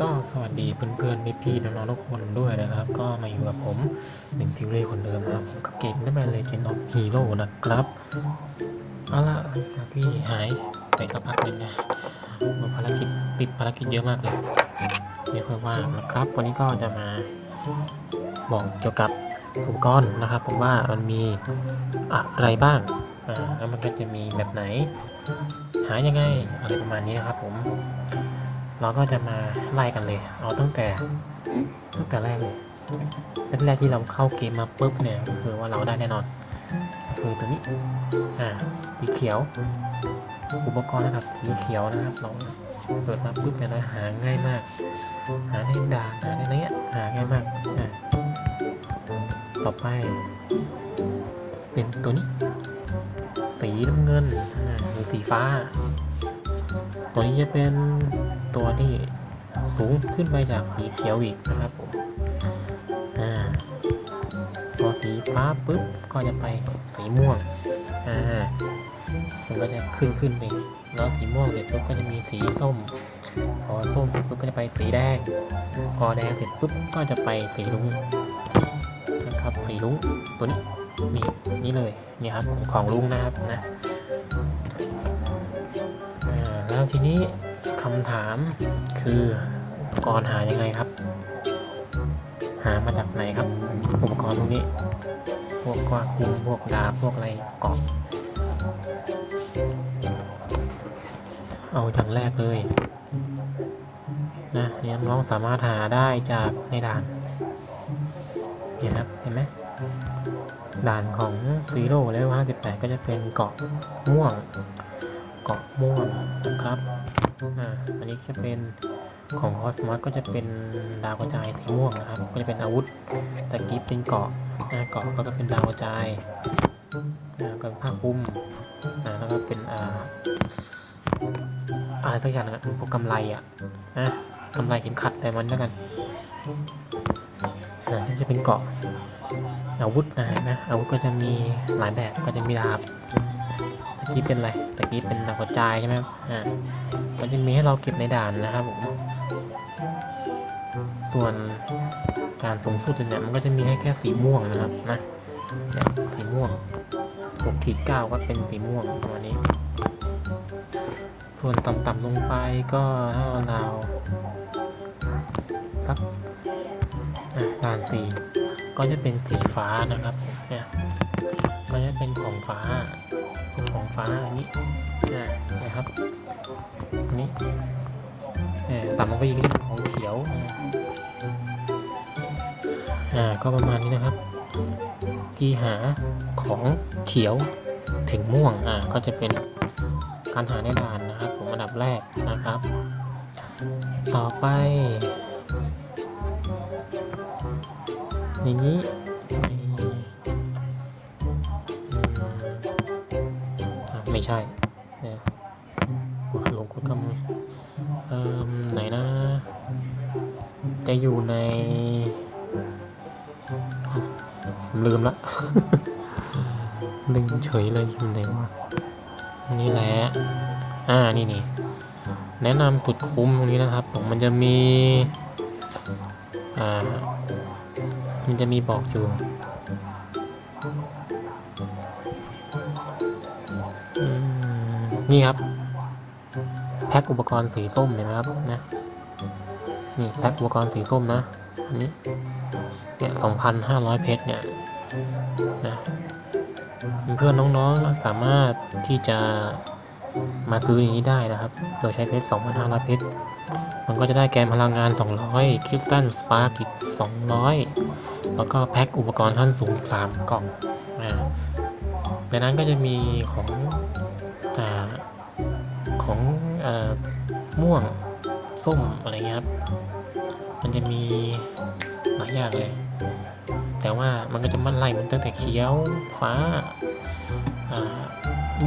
ก็สวัสดีเพื่อนๆพี่ๆน้องๆทุกคนด้วยนะครับ ก็มาอยู่กับผมหนึ่งฟิวเล่คนเดิมนะครับกับเกมได้มาเลยเจนอฟฮีโร่นะครับเอาล่ะจากที่หายไปสักพักหนึ่งนะมาภารกิจติดภารกิจเยอะมากเลยไม่ค่อยว่างนะครับ วันนี้ก็จะมาบอกเกี่ยวกับอุปกรณ์นะครับผมว่ามันมีอะไรบ้างอ่าแล้วมันก็จะมีแบบไหน หายังไงอะไรประมาณนี้นะครับผม เราก็จะมาไล่กันเลย เอาตั้งแต่ตั้งแต่แรกเลยแรกที่เราเข้าเกมมาปุ๊บเนี่ยก็คือว่าเราได้แน่นอน คือตัวนี้อ่าสีเขียว อุปกรณ์ระดับสีเขียวนะครับเราเปิดมาปุ๊บเนี่ยนะหาง่ายมาก หาได้ด่านหาได้อะไรเงี้ยหาง่ายมากอ่าต่อไป เป็นตัวนี้ สีน้ำเงินอ่าหรือสีฟ้า ตัวนี้จะเป็น ตัวที่สูงขึ้นไปจากสีเขียวอีกนะครับผมอ่าพอสีฟ้าปุ๊บก็จะไปสีม่วงอ่ามันก็จะขึ้นขึ้นไปแล้วสีม่วงเสร็จปุ๊บก็จะมีสีส้ม พอส้มเสร็จปุ๊บก็จะไปสีแดง พอแดงเสร็จปุ๊บก็จะไปสีรุ้งนะครับสีรุ้งตัวนี้นี่นี่เลยนี่ครับของลุงนะครับนะแล้วทีนี้ คำถามคืออุปกรณ์หายังไงครับ หามาจากไหนครับ อุปกรณ์พวกนี้ พวกกว่าคุมพวกดาบพวกอะไรเกาะเอาอย่างแรกเลยนะเนี่ยน้องสามารถหาได้จากในด่านเนี่ยครับเห็นไหมด่านของซีโร่เลเวล58 ก็จะเป็นเกาะม่วง เกาะม่วงนะครับ อ่าอันนี้จะเป็นของคอสมอสก็จะเป็นดาวกระจายสีม่วงนะครับ ก็จะเป็นอาวุธตะกี้เป็นเกาะอ่าเกาะแล้วก็เป็นดาวกระจายอ่าก็เป็นผ้าคลุมอ่าแล้วก็เป็นอ่าอะไรสักอย่างนะพวกกำไรอะนะกำไรเข็มขัดอะไรมันแล้วกันนี่จะเป็นเกาะอาวุธนะนะอาวุธก็จะมีหลายแบบก็จะมีดาบ กี้เป็นอะไรตะกี้เป็นดาวกระจายใช่ไหมครับอ่ามันจะมีให้เราเก็บในด่านนะครับผม ส่วนการสูงสุดเนี่ยมันก็จะมีให้แค่สีม่วงนะครับนะเนี่ยสีม่วง6ขีดเก้าก็เป็นสีม่วงประมาณนี้ ส่วนต่ำๆลงไปก็ถ้าเราสักอะด่านสีก็จะเป็นสีฟ้านะครับเนี่ยก็จะเป็นของฟ้า ของฟ้าอันนี้อ่านะครับอันนี้เอ่อต่ำลงไปอีกก็จะเป็นของเขียวอ่าก็ประมาณนี้นะครับ ที่หาของเขียวถึงม่วงอ่าก็จะเป็นการหาในด่านนะครับผมอันดับแรกนะครับ ต่อไปอย่างนี้ ใช่เนี่ยกูหลงกดคำเอ่มไหนนะ จะอยู่ใน ลืมละลืมเฉยเลยอยู่ไหนวะนี่แหละ อ่า นี่นี่ แนะนำสุดคุ้มตรงนี้นะครับ ผม มันจะมี อ่า มันจะมีบอกอยู่ นี่ครับ แพ็คอุปกรณ์สีส้มเห็นไหมครับนะนี่แพ็คอุปกรณ์สีส้มนะอันนี้เนี่ยสองพันห้าร้อยเพชรเนี่ยนะเพื่อนน้องๆสามารถที่จะมาซื้ออย่างนี้ได้นะครับ โดยใช้เพชร2,500 เพชร มันก็จะได้แกนพลังงาน 200 คริสตัลสปาร์กอีก 200 แล้วก็แพ็คอุปกรณ์ขั้นสูง 3 กล่องอ่าในนั้นก็จะมีของ อของอม่วงส้มอะไรเงี้ยครับ มันจะมีหลายอย่างเลย แต่ว่ามันก็จะมันไล่มันตั้งแต่เขียวฟ้า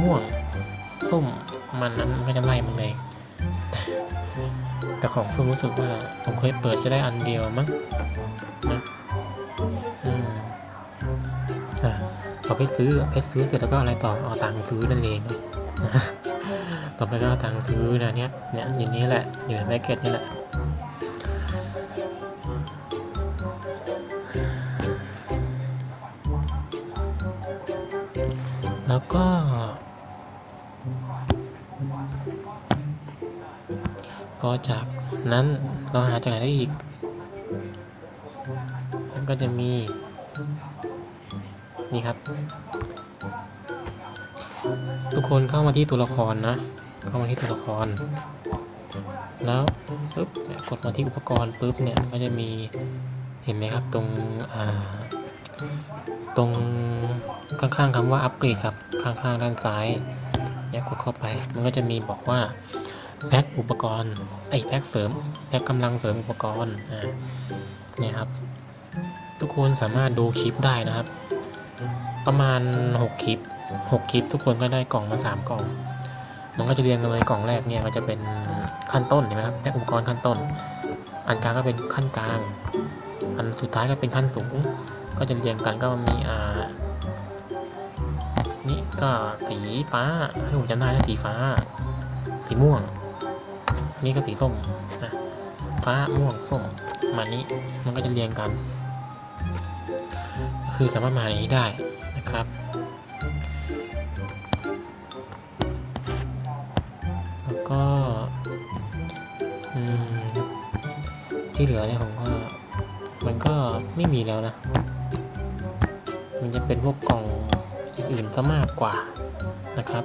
ม่วงส้มมันนั้นมันก็จะไล่มันเลย แต่ของส้มรู้สึกว่าผมเคยเปิดจะได้อันเดียวมั้งนะอืมอ่าเอาไปซื้อไปซื้อเสร็จแล้วก็อะไรต่อเอาตังค์ซื้อนั่นเองนะ ต่อไปก็เอางซื้อนะเนี่ยเนี่ยอยู่นี้แหละ อยู่ในแพ็กเกจนี่แหละแล้วก็ พอจากนั้นเราหาจากไหนได้อีก ก็จะมี นี่ครับ ทุกคนเข้ามาที่ตัวละครนะ เข้ามาที่ตัวละคร แล้วปุ๊บกดมาที่อุปกรณ์ปุ๊บเนี่ยก็จะมีเห็นไหมครับตรงอ่าตรงข้างๆคำว่าอัปเกรดครับข้างๆด้านซ้ายเนี่ยกดเข้าไป มันก็จะมีบอกว่าแพ็คอุปกรณ์ไอ้แพ็คเสริมแพ็คกำลังเสริมอุปกรณ์อ่าเนี่ยครับ ทุกคนสามารถดูคลิปได้นะครับ ประมาณ 6 คลิป 6คลิปทุกคนก็ได้กล่องมา 3 กล่อง มันก็จะเรียงกันเลยกล่องแรกเนี่ยมันจะเป็นขั้นต้นเห็นไหมครับแพ็คอุปกรณ์ขั้นต้น อันกลางก็เป็นขั้นกลาง อันสุดท้ายก็เป็นขั้นสูง ก็จะเรียงกันก็มีอ่านี่ก็สีฟ้าถ้าผมจำได้นะสีฟ้า สีม่วง นี่ก็สีส้มนะฟ้าม่วงส้มมานี้มันก็จะเรียงกัน คือสามารถมาอย่างนี้ได้นะครับ ที่เหลือเนี่ยผมก็มันก็ไม่มีแล้วนะ มันจะเป็นพวกกล่องอื่นซะมากกว่านะครับ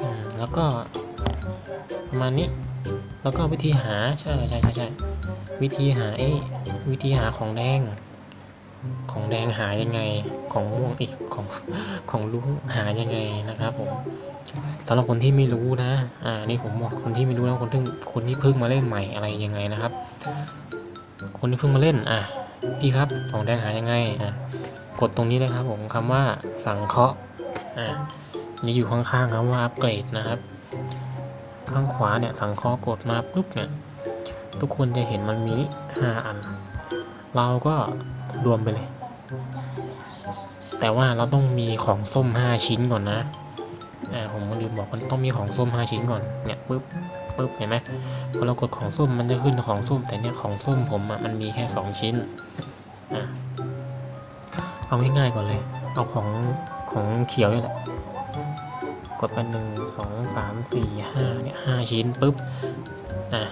อืมแล้วก็ประมาณนี้แล้วก็วิธีหาใช่ใช่ใช่ใช่วิธีหาไอ้วิธีหาของแดง ของแดงหายังไง ของม่วงอีกของของลุงหายังไงนะครับผมสำหรับคนที่ไม่รู้นะ อ่า นี่ผมบอกคนที่ไม่รู้นะคนที่คนที่เพิ่งมาเล่นใหม่อะไรยังไงนะครับ คนที่เพิ่งมาเล่น อะพี่ครับ ของแดงหายังไง อะ กดตรงนี้เลยครับ ผมคำว่าสังเคราะห์ อ่านี่อยู่ข้างๆคำว่าอัปเกรดนะครับ ข้างขวาเนี่ยสังเคราะห์กดมาปุ๊บเนี่ย ทุกคนจะเห็นมันมีห้าอัน เราก็ รวมไปเลย แต่ว่าเราต้องมีของส้มห้าชิ้นก่อนนะอ่าผมลืมบอกมันต้องมีของส้มห้าชิ้นก่อนเนี่ยปุ๊บปุ๊บเห็นไหมพอเรากดของส้มมันจะขึ้นของส้ม แต่เนี่ยของส้มผมอะมันมีแค่สองชิ้นอะเอาง่ายๆก่อนเลย เอาของของเขียวนี่แหละกดไปหนึ่งสองสามสี่ห้าเนี่ยห้าชิ้นปุ๊บอะ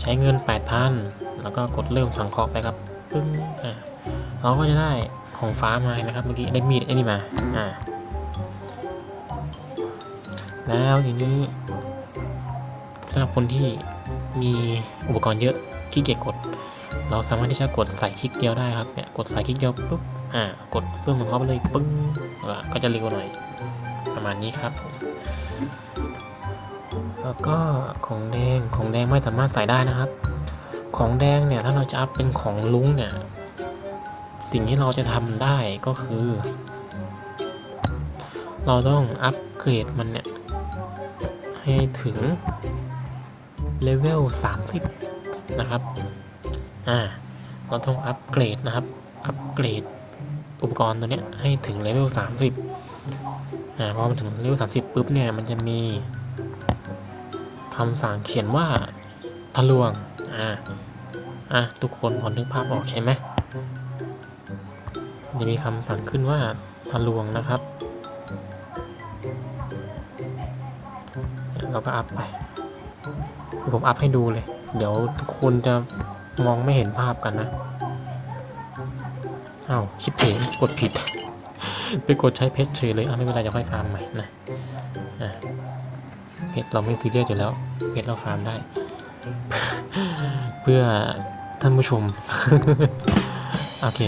ใช้เงินแปดพันแล้วก็กดเริ่มสังเคราะห์ไปครับปึ้งอะ เราก็จะได้ของฟ้ามานะครับเมื่อกี้ได้มีดไอ้นี่มาอ่าแล้วทีนี้สำหรับคนที่มีอุปกรณ์เยอะขี้เกียจกด เราสามารถที่จะกดใส่คลิกเดียวได้ครับเนี่ยกดใส่คลิกเดียวปุ๊บอ่ากดเพิ่มของเขาไปเลยปึ้งก็จะเร็วหน่อยประมาณนี้ครับผมแล้วก็ของแดงของแดงไม่สามารถใส่ได้นะครับ ของแดงเนี่ยถ้าเราจะอัพเป็นของลุงเนี่ย สิ่งที่เราจะทำได้ก็คือ เราต้องอัปเกรดมันเนี่ย ให้ถึงเลเวล 30 นะครับ อ่า เราต้องอัปเกรดนะครับ อัปเกรดอุปกรณ์ตัวเนี้ยให้ถึงเลเวล 30 อ่า พอมันถึงเลเวล 30 ปุ๊บเนี่ย มันจะมีคำสั่งเขียนว่าทะลวง อ่า อะ ทุกคนพอนึกภาพออกใช่ไหม จะมีคำสั่งขึ้นว่าทะลวงนะครับ เราก็อัพไป ผมอัพให้ดูเลย เดี๋ยวทุกคนจะมองไม่เห็นภาพกันนะอ้าวชิปเพนกดผิด ไปกดใช้เพชรเฉยเลยอะไม่เป็นไรจะค่อยฟาร์มใหม่นะอะเพชรเราไม่ซีเรียสอยู่แล้ว เพชรเราฟาร์มได้ เพื่อท่านผู้ชม โอเค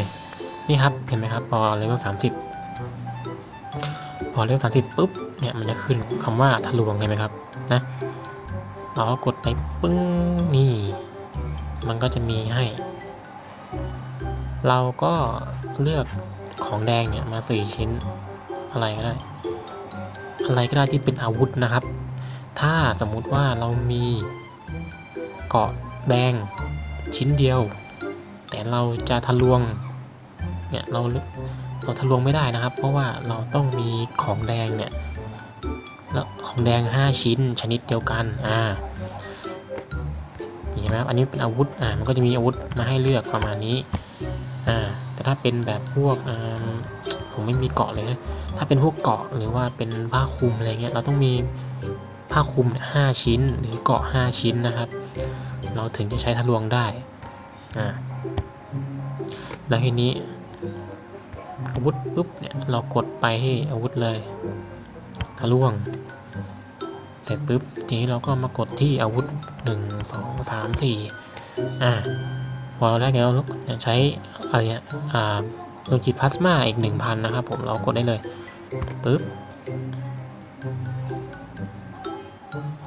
นี่ครับเห็นไหมครับพอเลเวลสามสิบพอเลเวลสามสิบปุ๊บเนี่ยมันจะขึ้นคำว่าทะลวงเห็นไหมครับนะเราก็กดไปปึ้งนี่ มันก็จะมีให้ เราก็เลือกของแดงเนี่ยมาสี่ชิ้นอะไรก็ได้ อะไรก็ได้ที่เป็นอาวุธนะครับ ถ้าสมมุติว่าเรามีเกาะแดงชิ้นเดียว แต่เราจะทะลวง เนี่ยเราเราทะลวงไม่ได้นะครับ เพราะว่าเราต้องมีของแดงเนี่ยแล้วของแดง 5 ชิ้นชนิดเดียวกันอ่าเห็นไหมครับอันนี้เป็นอาวุธอ่ามันก็จะมีอาวุธมาให้เลือกประมาณนี้อ่าแต่ถ้าเป็นแบบพวกอ่าผมไม่มีเกาะเลยนะถ้าเป็นพวกเกาะหรือว่าเป็นผ้าคลุมอะไรเงี้ยเราต้องมีผ้าคลุมเนี่ยห้าชิ้น หรือเกาะ 5 ชิ้นนะครับ เราถึงจะใช้ทะลวงได้อ่าแล้วทีนี้ อาวุธปุ๊บเนี่ยเรากดไปที่อาวุธเลยทะลวง เสร็จปุ๊บทีนี้เราก็มากดที่อาวุธหนึ่งสองสามสี่อ่าพอแรกเราใช้อะไรเนี่ยอ่าโลจิพลาสมาอีกหนึ่งพันนะครับผมเรากดได้เลยปุ๊บ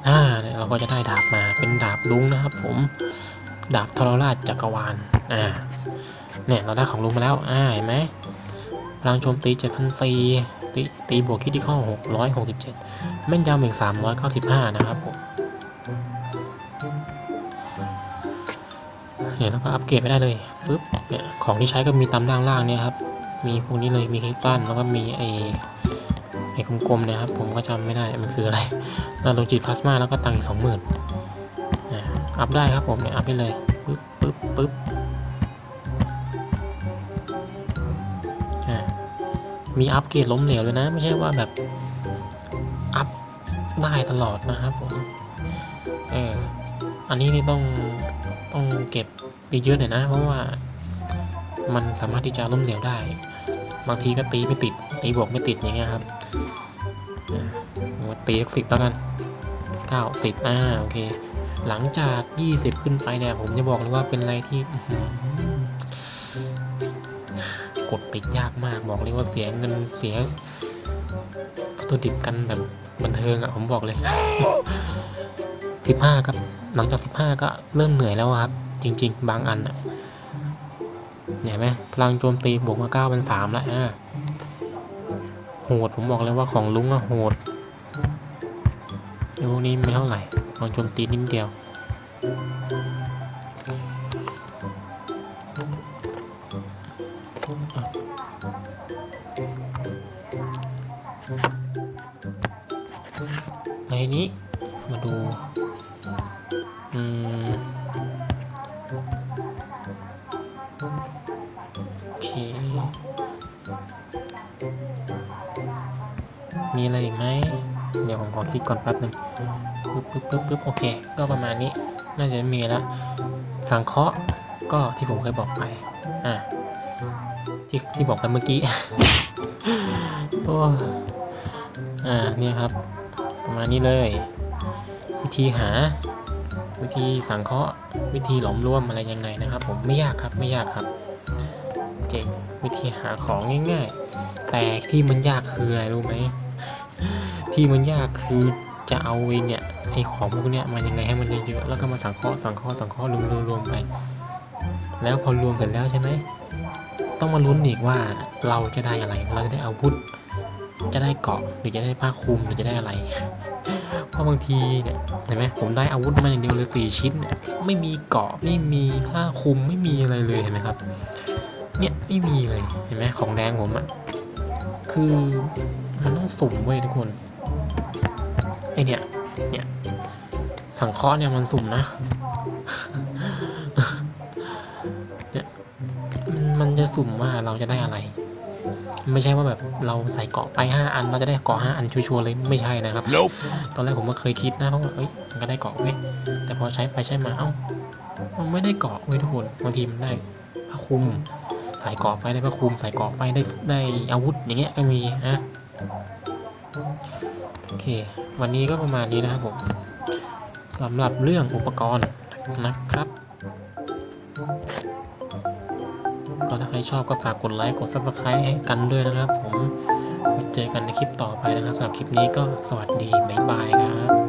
อ่าเนี่ยเราก็จะได้ดาบมาเป็นดาบลุงนะครับผมดาบทรราชจักรวาลอ่าเนี่ยเราได้ของลุงมาแล้วอ่าเห็นไหม พลังโจมตี7,400ตีตีบวกคิดที่ข้อ667 แม่นยำอีก395 นะครับผมเนี่ยแล้วก็อัปเกรดไปได้เลยปึ๊บเนี่ยของที่ใช้ก็มีตามด้านล่างเนี่ยครับ มีพวกนี้เลยมีคริสตัลแล้วก็มีไอ้ไอ้กลมๆเนะครับ ผมก็จำไม่ได้มันคืออะไรแล้วโลจิตพลาสมาแล้วก็ตังค์อีก20,000นะอัพได้ครับผมเนี่ยอัพได้เลยปึ๊บปึ๊บปึ๊บ มีอัปเกรดล้มเหลวเลยนะ ไม่ใช่ว่าแบบอัพได้ตลอดนะครับผม เออ อันนี้นี่ต้องต้องเก็บเยอะๆหน่อยนะ เพราะว่ามันสามารถที่จะล้มเหลวได้ บางทีก็ตีไม่ติด ตีบวกไม่ติดอย่างเงี้ยครับตีสักสิบแล้วกันเก้าสิบอ่าโอเค หลังจากยี่สิบขึ้นไปเนี่ยผมจะบอกเลยว่าเป็นอะไรที่ กดติดยากมากบอกเลยว่าเสียเงินเสียวัตถุดิบกันแบบบันเทิงอะ่ะผมบอกเลยสิบห้าครับ หลังจากสิบห้าก็เริ่มเหนื่อยแล้วครับ จริง ๆ บางอันอะ่ะเห็นไหมพลังโจมตีบวกมาเก้าเป็นสามแล้วอะโหดผมบอกเลยว่าของลุงอะโหดพวกนี้ไม่เท่าไหร่พลังโจมตีนิดเดียว ในนี้มาดู อืม โอเค มีอะไรอีกไหม เดี๋ยวผมขอคลิกก่อนแป๊บหนึ่งปึ๊บปึ๊บปึ๊บปึ๊บโอเค ก็ประมาณนี้ น่าจะมีแล้ว สังเคราะห์ก็ที่ผมเคยบอกไป อะ ที่ที่บอกไปเมื่อกี้โอ้อ่าเนี่ยครับ ประมาณนี้เลย วิธีหา วิธีสังเคราะห์ วิธีหลอมรวมอะไรยังไงนะครับ ผมไม่ยากครับไม่ยากครับ เจ๋งวิธีหาของง่าย ๆ แต่ที่มันยากคืออะไรรู้ไหมที่มันยากคือจะเอาไอ้เนี่ยไอของพวกเนี้ยมันยังไงให้มันเยอะๆแล้วก็มาสังเคราะห์สังเคราะห์สังเคราะห์รวมๆไป แล้วพอรวมเสร็จแล้วใช่ไหม ต้องมาลุ้นอีกว่าเราจะได้อะไร เราจะได้อาวุธ จะได้เกาะหรือจะได้ผ้าคลุมหรือจะได้อะไร เพราะบางทีเนี่ยเห็นไหมผมได้อาวุธมาอย่างเดียวเลยสี่ชิ้นเนี่ยไม่มีเกาะไม่มีผ้าคลุมไม่มีอะไรเลยเห็นไหมครับ เนี่ยไม่มีเลยเห็นไหมของแดงผมอะคือมันต้องสุ่มเว้ยทุกคนไอเนี่ยเนี่ยสังเคราะห์เนี่ยมันสุ่มนะ จะสุ่มว่าเราจะได้อะไร ไม่ใช่ว่าแบบเราใส่เกาะไปห้าอันเราจะได้เกาะห้าอันชัวร์ๆเลยไม่ใช่นะครับ Nope. ตอนแรกผมก็เคยคิดนะเพราะว่าเอ้ยมันก็ได้เกาะเว้ยแต่พอใช้ไปใช้มาเอ้ามันไม่ได้เกาะเว้ยทุกคนบางทีมันได้ผ้าคลุมใส่เกาะไปได้ผ้าคลุมใส่เกาะไปได้ได้อาวุธอย่างเงี้ยก็มีนะโอเค วันนี้ก็ประมาณนี้นะครับผมสำหรับเรื่องอุปกรณ์นะครับ ชอบก็ฝากกดไลค์กดซับสไคร b e ให้กันด้วยนะครับ ผมไว้เจอกันในคลิปต่อไปนะครับสำหรับคลิปนี้ก็สวัสดีบ๊ายบายครับ